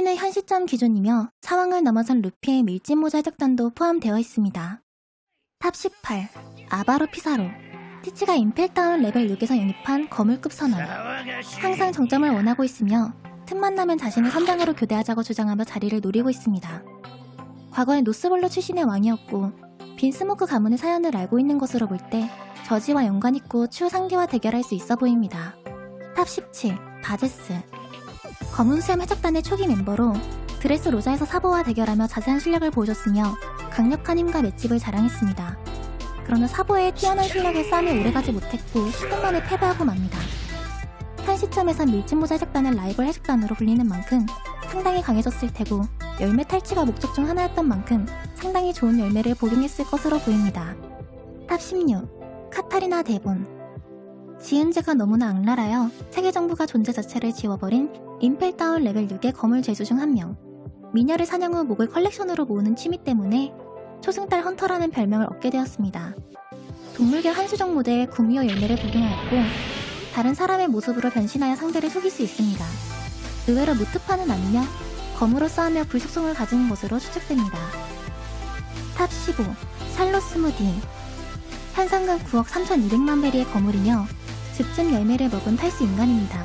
순위는 현 시점 기준이며 상황을 넘어선 루피의 밀짚모자 해적단도 포함되어 있습니다. 탑 18. 아바로 피사로. 티치가 임펠다운 레벨 6에서 영입한 거물급 선원. 항상 정점을 원하고 있으며 틈만 나면 자신을 선장으로 교대하자고 주장하며 자리를 노리고 있습니다. 과거에 노스볼로 출신의 왕이었고 빈 스모크 가문의 사연을 알고 있는 것으로 볼 때 저지와 연관 있고 추후 상계와 대결할 수 있어 보입니다. 탑 17. 바제스. 검은수염 해적단의 초기 멤버로 드레스 로자에서 사보와 대결하며 자세한 실력을 보여줬으며 강력한 힘과 맷집을 자랑했습니다. 그러나 사보의 뛰어난 실력에 싸움이 오래가지 못했고 10분 만에 패배하고 맙니다. 한 시점에선 밀짚모자 해적단은 라이벌 해적단으로 불리는 만큼 상당히 강해졌을 테고 열매 탈취가 목적 중 하나였던 만큼 상당히 좋은 열매를 복용했을 것으로 보입니다. 탑 16. 카타리나 데본 지은 죄가 너무나 악랄하여 세계 정부가 존재 자체를 지워버린 임펠다운 레벨 6의 거물 죄수 중 한 명. 미녀를 사냥 후 목을 컬렉션으로 모으는 취미 때문에 초승달 헌터라는 별명을 얻게 되었습니다. 동물계 한수종 모델 구미호 열매를 복용하였고 다른 사람의 모습으로 변신하여 상대를 속일 수 있습니다. 의외로 무트파는 아니며 검으로 싸우며 불속성을 가진 것으로 추측됩니다. 탑 15. 샬롯 스무디 현상금 9억 3,200만 베리의 거물이며 즙즙 열매를 먹은 탈수 인간입니다.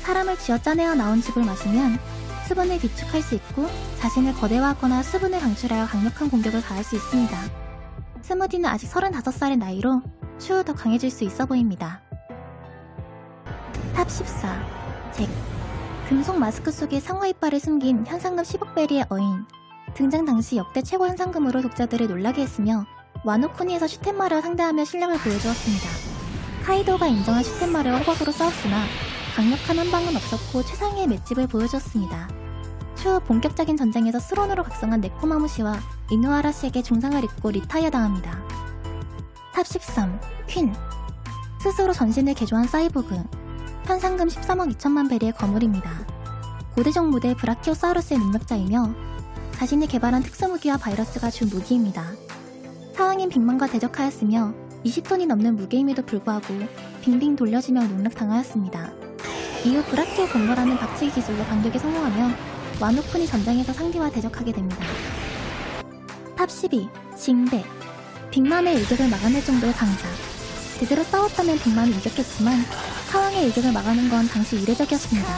사람을 쥐어 짜내어 나온 즙을 마시면 수분을 비축할 수 있고 자신을 거대화하거나 수분을 방출하여 강력한 공격을 가할 수 있습니다. 스무디는 아직 35살의 나이로 추후 더 강해질 수 있어 보입니다. 탑 14. 잭. 금속 마스크 속에 상어 이빨을 숨긴 현상금 10억 베리의 어인. 등장 당시 역대 최고 현상금으로 독자들을 놀라게 했으며 와노쿠니에서 슈텐마를 상대하며 실력을 보여주었습니다. 카이도가 인정한 슈텐마를 호박으로 싸웠으나 강력한 한방은 없었고 최상의 맷집을 보여주었습니다. 추후 본격적인 전쟁에서 스론으로 각성한 네코마무시와 이누아라시에게 중상을 입고 리타이어 당합니다. 탑 13. 퀸 스스로 전신을 개조한 사이보그 현상금 13억 2천만 베리의 거물입니다. 고대적 모델 브라키오사우루스의 능력자이며 자신이 개발한 특수무기와 바이러스가 주 무기입니다. 사왕인 빅만과 대적하였으며 20톤이 넘는 무게임에도 불구하고 빙빙 돌려지며 농락당하였습니다. 이후 브라키오 공거라는 박치기 기술로 반격에 성공하며 와노쿤이 전장에서 상대와 대적하게 됩니다. 탑 12. 징대 빅맘의 일격을 막아낼 정도의 강자 제대로 싸웠다면 빅맘이 이겼겠지만 사왕의 일격을 막아낸 건 당시 이례적이었습니다.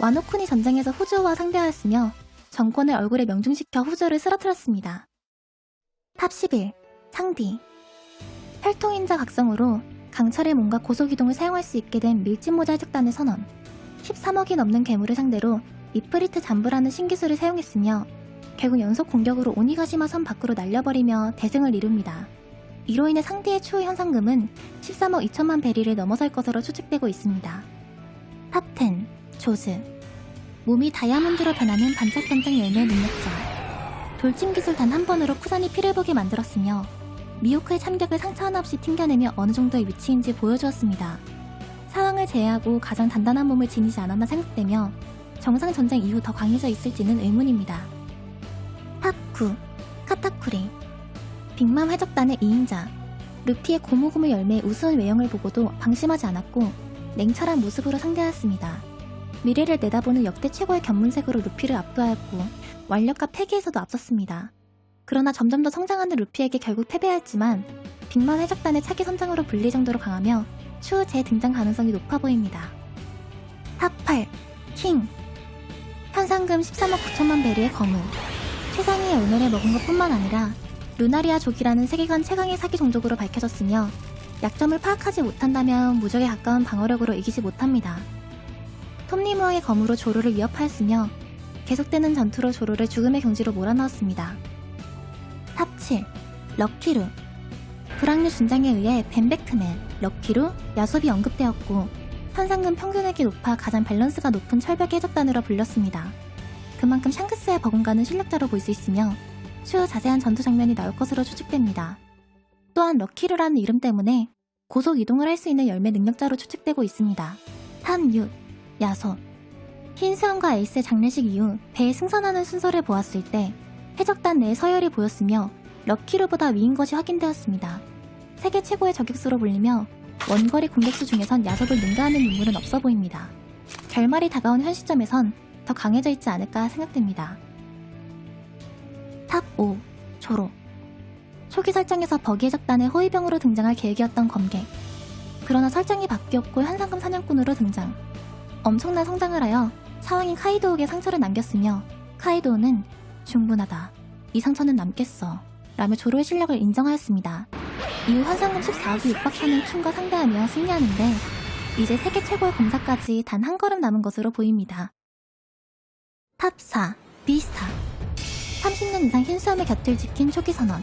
와노쿤이 전장에서 후주와 상대하였으며 정권을 얼굴에 명중시켜 후주를 쓰러뜨렸습니다. 탑 11. 상디 혈통인자 각성으로 강철의 몸과 고속이동을 사용할 수 있게 된 밀짚모자 해적단의 선언 13억이 넘는 괴물을 상대로 이프리트 잠부라는 신기술을 사용했으며 결국 연속 공격으로 오니가시마 섬 밖으로 날려버리며 대승을 이룹니다. 이로 인해 상대의 추후 현상금은 13억 2천만 베리를 넘어설 것으로 추측되고 있습니다. 탑 10. 조즈 몸이 다이아몬드로 변하는 반짝반짝 열매 능력자 돌진 기술 단 한 번으로 쿠산이 피를 보게 만들었으며 미호크의 참격을 상처 하나 없이 튕겨내며 어느 정도의 위치인지 보여주었습니다. 사왕을 제외하고 가장 단단한 몸을 지니지 않았나 생각되며 정상 전쟁 이후 더 강해져 있을지는 의문입니다. 탑 9. 카타쿠리 빅맘 해적단의 2인자 루피의 고무고무 열매의 우스운 외형을 보고도 방심하지 않았고 냉철한 모습으로 상대하였습니다. 미래를 내다보는 역대 최고의 견문색으로 루피를 압도하였고 완력과 패기에서도 앞섰습니다. 그러나 점점 더 성장하는 루피에게 결국 패배했지만 빅맘 해적단의 차기 선장으로 불릴 정도로 강하며 추후 재등장 가능성이 높아 보입니다. 탑 8. 킹 현상금 13억 9천만 베리의 거물 최상위의 오늘을 먹은 것 뿐만 아니라 루나리아 족이라는 세계관 최강의 사기 종족으로 밝혀졌으며 약점을 파악하지 못한다면 무적에 가까운 방어력으로 이기지 못합니다. 톱니무왕의 검으로 조로를 위협하였으며 계속되는 전투로 조로를 죽음의 경지로 몰아넣었습니다. 탑 7. 럭키루 불악류 준장에 의해 벤베크맨, 럭키루, 야섭이 언급되었고 현상금 평균액이 높아 가장 밸런스가 높은 철벽 해적단으로 불렸습니다. 그만큼 샹크스의 버금가는 실력자로 볼 수 있으며 추후 자세한 전투 장면이 나올 것으로 추측됩니다. 또한 럭키루라는 이름 때문에 고속 이동을 할 수 있는 열매 능력자로 추측되고 있습니다. 탑 6. 야섭 흰수염과 에이스의 장례식 이후 배에 승선하는 순서를 보았을 때 해적단 내에 서열이 보였으며 럭키루보다 위인 것이 확인되었습니다. 세계 최고의 저격수로 불리며 원거리 공격수 중에선 야섭을 능가하는 인물은 없어 보입니다. 결말이 다가온 현 시점에선 더 강해져 있지 않을까 생각됩니다. 탑 5. 조로 초기 설정에서 버기의 적단의 호위병으로 등장할 계획이었던 검객. 그러나 설정이 바뀌었고 현상금 사냥꾼으로 등장. 엄청난 성장을 하여 사왕인 카이도에게 상처를 남겼으며 카이도는 충분하다. 이 상처는 남겠어. 라며 조로의 실력을 인정하였습니다. 이후 현상금 14기 육박하는 킹과 상대하며 승리하는데 이제 세계 최고의 검사까지 단 한 걸음 남은 것으로 보입니다. 탑 4. 비스타 30년 이상 흰수염의 곁을 지킨 초기 선언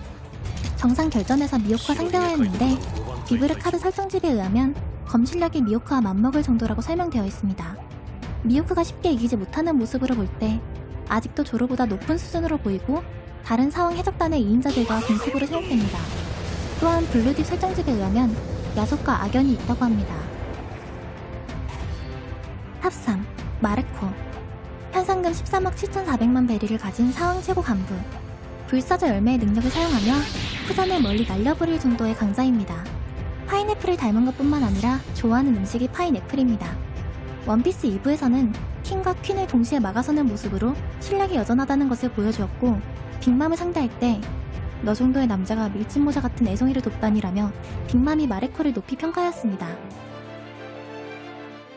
정상 결전에서 미호카 상대화였는데 비브르 카드 설정집에 의하면 검 실력이 미호카와 맞먹을 정도라고 설명되어 있습니다. 미호크가 쉽게 이기지 못하는 모습으로 볼 때 아직도 조로보다 높은 수준으로 보이고 다른 사왕 해적단의 2인자들과 동급으로 생각됩니다. 또한 블루딥 설정집에 의하면 야속과 악연이 있다고 합니다. 탑3 마르코 현상금 13억 7,400만 베리를 가진 사왕 최고 간부 불사조 열매의 능력을 사용하며 후전을 멀리 날려버릴 정도의 강자입니다. 파인애플을 닮은 것뿐만 아니라 좋아하는 음식이 파인애플입니다. 원피스 2부에서는 킹과 퀸을 동시에 막아서는 모습으로 실력이 여전하다는 것을 보여주었고 빅맘을 상대할 때 너 정도의 남자가 밀짚모자 같은 애송이를 돕다니라며 빅맘이 마레코를 높이 평가하였습니다.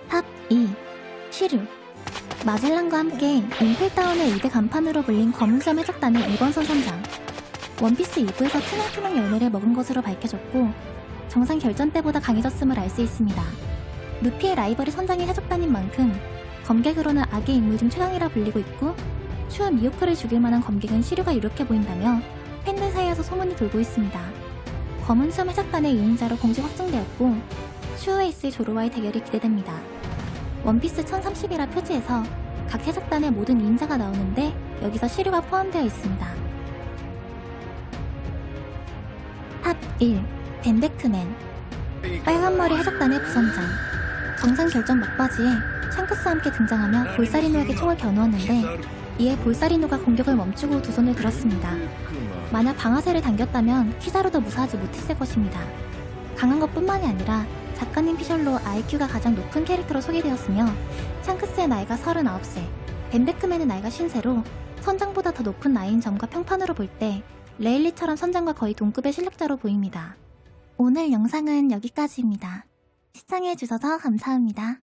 탑 2. 시류 마젤란과 함께 임펠다운의 2대 간판으로 불린 검은섬 해적단의 이번선 선장 원피스 2부에서 투명투명 열매를 먹은 것으로 밝혀졌고 정상 결전 때보다 강해졌음을 알 수 있습니다. 루피의 라이벌이 선장의 해적단인 만큼 검객으로는 악의 인물 중 최강이라 불리고 있고 추후 미호크를 죽일 만한 검객은 시류가 유력해 보인다며 팬들 사이에서 소문이 돌고 있습니다. 검은섬 해적단의 2인자로 공식 확정되었고 있을 조로와의 대결이 기대됩니다. 원피스 1030이라 표지에서 각 해적단의 모든 2인자가 나오는데 여기서 시류가 포함되어 있습니다. 탑 1. 벤베크맨 빨간머리 해적단의 부선장 정상 결전 막바지에 샹크스와 함께 등장하며 볼사리노에게 총을 겨누었는데 이에 볼사리노가 공격을 멈추고 두 손을 들었습니다. 만약 방아쇠를 당겼다면 키자로도 무사하지 못했을 것입니다. 강한 것뿐만이 아니라 작가님 피셜로 IQ가 가장 높은 캐릭터로 소개되었으며 샹크스의 나이가 39세, 벤베크맨의 나이가 50세로 선장보다 더 높은 나이인 점과 평판으로 볼 때 레일리처럼 선장과 거의 동급의 실력자로 보입니다. 오늘 영상은 여기까지입니다. 시청해주셔서 감사합니다.